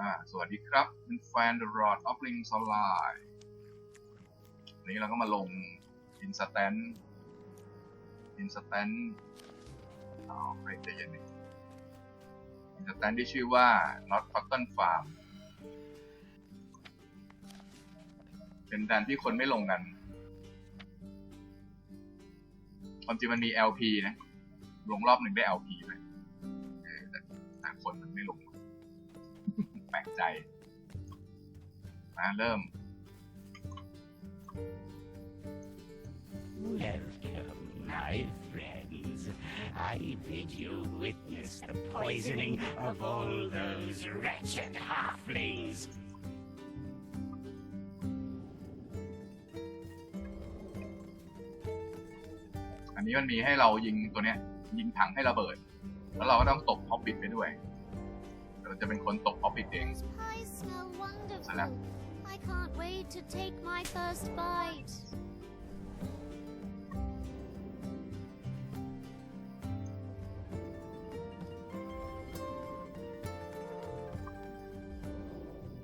อ่าสวัสดีครับเป็นแฟน The Rod of Rings Online วันนี้เราก็มาลง Instant Instant อ๋อใครจะเย็นอินสแตนที่ชื่อว่า Not Forgotten Farm เป็นแดนที่คนไม่ลงกัน ความจริงมันมี LP นะ ลงรอบหนึ่งได้ LP ไหมเออแต่แต่คนมันไม่ลง แปลกใจมาเริ่ม Welcome, my friends. I bid you witness the poisoning of all those wretched halflings. อันนี้มันมีให้เรายิงตัวเนี้ย ยิงถังให้ระเบิด แล้วเราก็ต้องตบฮอบบิทไปด้วย เราจะเป็นคนตบฮอบบิทเอง Those pies smell Salam. wonderful. I can't wait to take my first bite.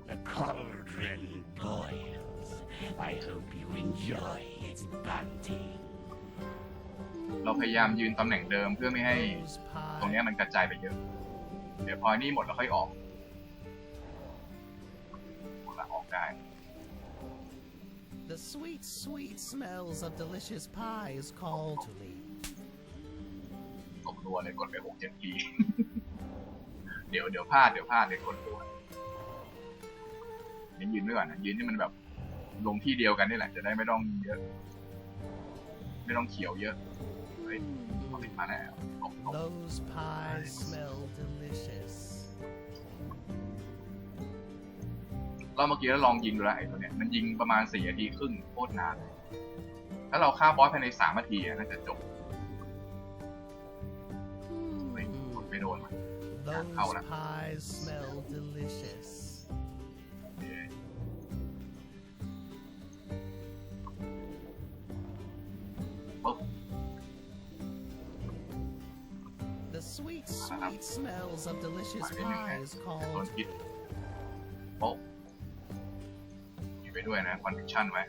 'The cauldron boils. I hope you enjoy its bounty. เราพยายามยืนตำแหน่งเดิมเพื่อไม่ให้ Those ตรงเนี้ย pies. มันกระจายไปเยอะ เดี๋ยวพออันนี้หมดเราค่อยออกหมดละออกได้ The sweet, sweet smells of delicious pies call to me. กดรัวเลยกดไปหกเจ็ดที เดี๋ยวเดี๋ยวพลาดเดี๋ยวพลาดเดี๋ยวกดรัวนี่ยืนไว้ก่อนนะยืนให้มันแบบลงที่เดียวกันนี่แหละจะได้ไม่ต้องเยอะ ไม่ต้องเขียวเยอะเฮ้ยเอาติด มาแล้วตบตบ Those pies smell delicious. เราเมื่อกี้เราลองยิงดูแล้วไอ้ตัวเนี้ยมันยิงประมาณสี่นาทีครึ่งโคตรนานเลยถ้าเราฆ่าบอสภายในสามนาทีอะน่าจะจบ Hmm. ไม่กดไม่โดนมัน Those Hold on. pies smell delicious. เอ๊ะปึ๊บ sweet, Uh-huh. sweet smells of delicious Fine, okay. pies โด call น to พิษ me. โป๊ะมีไปด้วยนะคอนดิชันไว้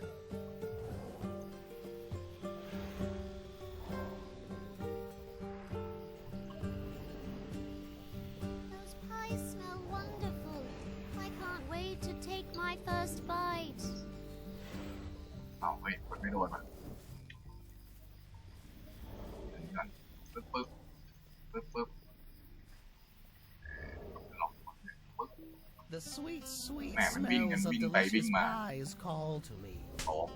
Those pies smell wonderful. I can't wait to take my first bite. เอาเฮ้ยกดไม่โดนมันอัน The sweet, sweet Man, I'm being- smells I'm of being by delicious Big Man. pies call to me. โต๊ะ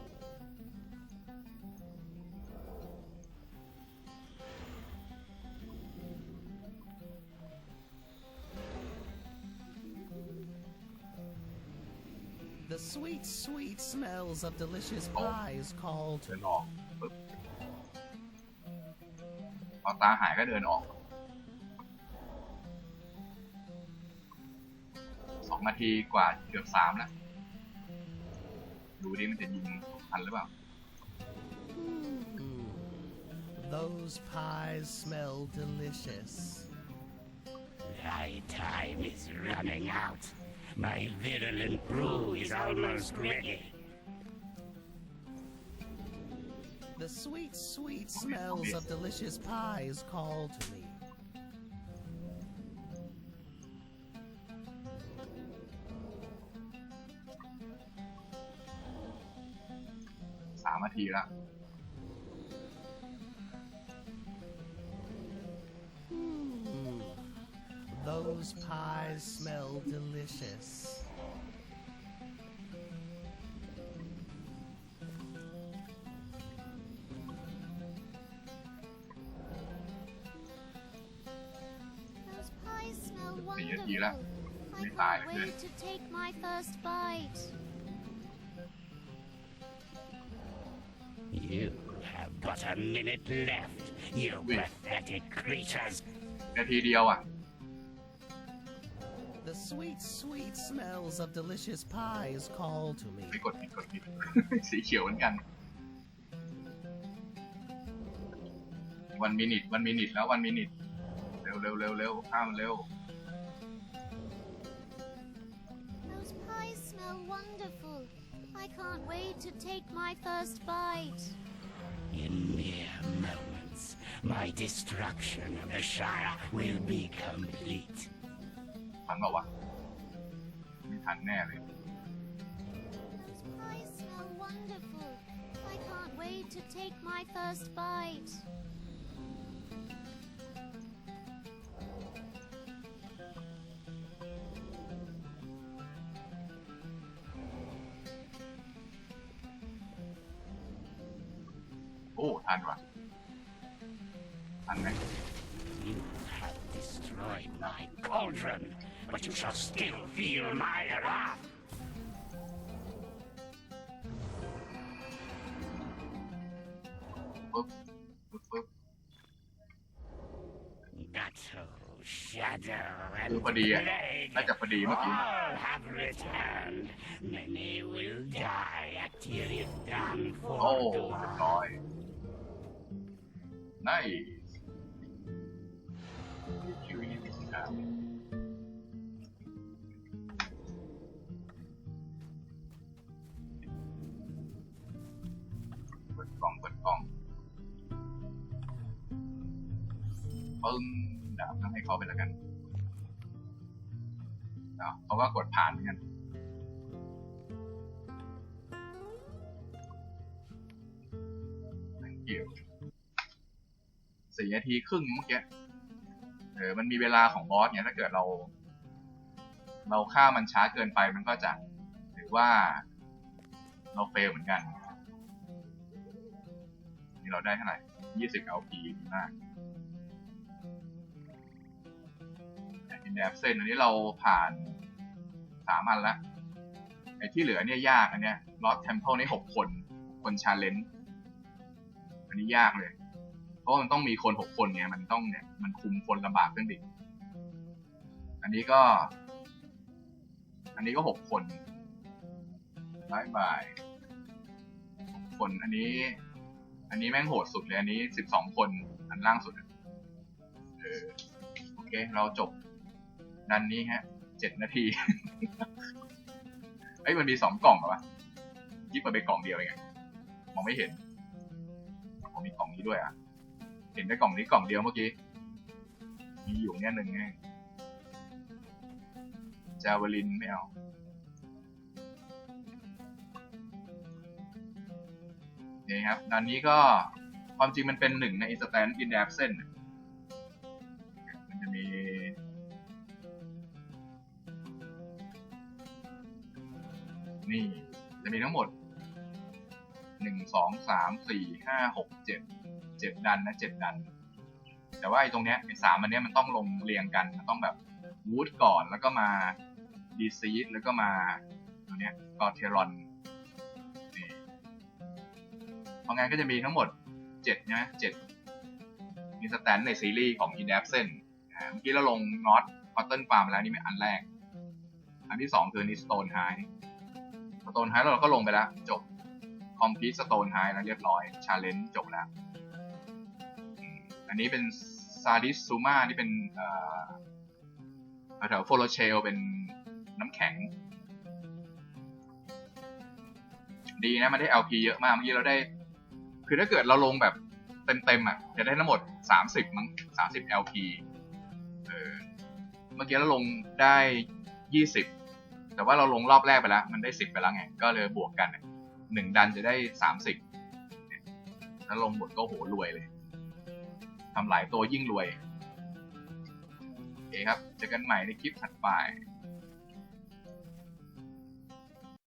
The sweet, sweet smells of delicious Oh. pies call เดิ to น me. ออกปึ๊บพอตาหายก็เดินออก องนาทีกว่าเกือบสามแล้ว ดูดิมันจะยิงทันหรือเปล่า Hmm. Those pies smell delicious. Thy time is running out. My virulent brew is almost ready. The sweet, sweet smells of delicious pies call to me. สามนาทีแล้ว Mm. Those pies smell delicious. Those pies smell สี่นาทีแล้ว wonderful. I ไม่ตาย can't เลย but a minute left, you Wait. pathetic creatures. นาทีเดียวอ่ะ The sweet, sweet smells of delicious pies call to me. ไม่กดผิดกดผิด สีเขียวเหมือนกัน วันมินิทวันมินิทแล้ววันมินิทเร็วเร็วเร็วเร็วข้ามเร็ว Those pies smell wonderful. I can't wait to take my first bite. In mere moments, my destruction of the Shire will be complete. ทันเปล่าวะไม่ทันแน่เลย Those pies smell wonderful. I can't wait to take my first bite. อ้ทันวะทันไหม You have destroyed my cauldron, but you shall still feel my wrath. ปึ๊บปึ๊บปึ๊บ Battle, shadow, and คือพอดีอ่ะ plague น่าจะพอดีเมื่อกี้ all have returned. Many will die at Tirithdan โอ้ for เรียบร้อย nice คิวยี่สิบเก้าเปิดกล่องเปิดกล่องปึ้งดาบทำให้เขาไปแล้วกันเอาเขาก็กดผ่านเหมือนกัน thank you สี่นาทีครึ่งเมื่อกี้เออมันมีเวลาของบอสเนี่ยถ้าเกิดเรา เราฆ่ามันช้าเกินไปมันก็จะถือว่า เราเฟลเหมือนกัน นี่เราได้เท่าไหร่ยี่สิบ LP ดีมากอินแดฟเซนอันนี้เราผ่านสามอันล้วไอ้ที่เหลือเนี่ยยากอันเนี้ยลอสเทมเพลนี่หกคน คนชาเลนจ์อันนี้ยากเลย เพราะมันต้องมีคนหกคนไงมันต้องเนี่ยมันคุมคนลำบากขึ้นดิอันนี้ก็ อันนี้ก็หกคนบายบายหกคนอันนี้ อันนี้แม่งโหดสุดเลย อันนี้สิบสองคนอันล่างสุดอะเออโอเค เราจบดันนี้ฮะเจ็ดนาทีเอ้ยมันมีสองกล่องเหรอวะยิบมาไปกล่องเดียวเองมองไม่เห็นผมมีกล่องนี้ด้วยอะ เห็นได้กล่องนี้กล่องเดียวเมื่อกี้ มีอยู่เนี่ยหนึ่งไงจาวลินไม่เอา นี่ครับด้านนี้ก็ความจริงมันเป็นหนึ่งใน instant in the absent น่ะมันจะมีนี่ จะมีทั้งหมดหนึ่งสองสามสี่ห้าหกเจ็ด เจ็ดดันนะเจ็ดดัน แต่ว่าไอ้ตรงเนี้ยไอ้สามอันเนี้ยมันต้องลงเรียงกัน มันต้องแบบวูดก่อนแล้วก็มาดีซีดแล้วก็มาตัวเนี้ยกอเทรอนนี่เพราะงั้นก็จะมีทั้งหมดเจ็ดนะเจ็ดมีสแตนในซีรีส์ของ i n d e p s e n อ่าเมื่อกี้เราลงน็อตคอตเทิลฟาร์มแล้วนี่เป็นอันแรก อันที่สองคือนี่สโตนไฮสโตนไฮเราก็ลงไปแล้ว จบคอมพิวสโตนไฮแล้วเรียบร้อยชาเลนจ์จบแล้ว อันนี้เป็นซาดิสซูมาที่เป็นแถวโฟโลเชลเป็นน้ำแข็ง ดีนะมันได้ LP เยอะมากเมื่อกี้เราได้ คือถ้าเกิดเราลงแบบเต็มๆอะจะได้ทั้งหมด 30 มั้ง 30 LP เออเมื่อกี้เราลงได้ 20 แต่ว่าเราลงรอบแรกไปแล้ว มันได้ 10 ไปแล้วไง ก็เลยบวกกันหนึ่งดันจะได้สามสิบแล้วลงหมดก็โหรวยเลย ทำหลายตัวยิ่งรวยโอเคครับเจอกันใหม่ในคลิปถัดไป